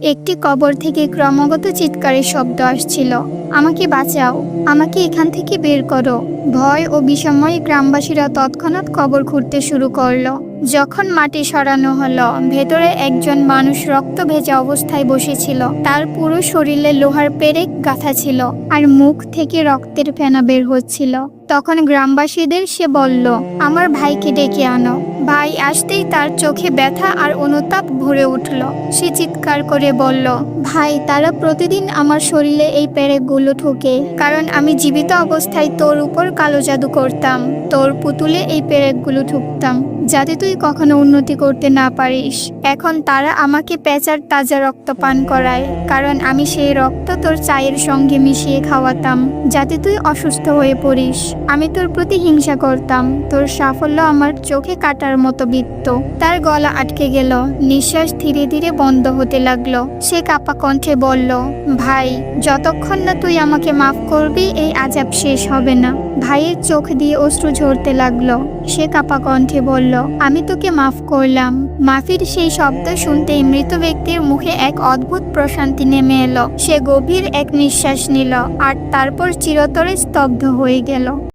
একটি কবর থেকে ক্রমাগত চিৎকারের শব্দ আসছিল। আমাকে বাঁচাও, আমাকে এখান থেকে বের করো। ভয় ও বিষময়ে গ্রামবাসীরা তৎক্ষণাৎ কবর খুঁড়তে শুরু করল। যখন মাটি সরানো হলো, ভেতরে একজন মানুষ রক্ত ভেজা অবস্থায় বসেছিল। তার পুরো শরীরে লোহার পেরেক গাঁথা ছিল আর মুখ থেকে রক্তের ফেনা বের হচ্ছিল। তখন গ্রামবাসীদের সে বলল, আমার ভাইকে ডেকে আনো। ভাই আসতেই তার চোখে ব্যথা আর অনুতাপ ভরে উঠল। সে চিৎকার করে বলল, ভাই, তারা প্রতিদিন আমার শরীরে এই পেরেকগুলো ঠোকে। কারণ আমি জীবিত অবস্থায় তোর উপর কালো জাদু করতাম। তোর পুতুলে এই প্যারেকগুলো ঠুকতাম। যাতে তুই কখনো উন্নতি করতে না পারিস। এখন তারা আমাকে পেঁচার তাজা রক্ত পান করায়, কারণ আমি সেই রক্ত তোর চায়ের সঙ্গে মিশিয়ে খাওয়াতাম, যাতে তুই অসুস্থ হয়ে পড়িস। আমি তোর প্রতি হিংসা করতাম, তোর সাফল্য আমার চোখে কাটার মতো বৃত্ত। তার গলা আটকে গেল, নিঃশ্বাস ধীরে ধীরে বন্ধ হতে লাগল। সে কাপা কণ্ঠে বলল, ভাই, যতক্ষণ না তুই আমাকে মাফ করবি, এই আজাব শেষ হবে না। ভাইয়ের চোখ দিয়ে অশ্রু ঝরতে লাগল। সে কাপা কণ্ঠে বলল, আমি তোকে মাফ করলাম। মাফির সেই শব্দ শুনতেই মৃত ব্যক্তির মুখে এক অদ্ভুত প্রশান্তি নেমে এলো। সে গভীর এক নিঃশ্বাস নিল আর তারপর চিরতরে স্তব্ধ হয়ে গেল।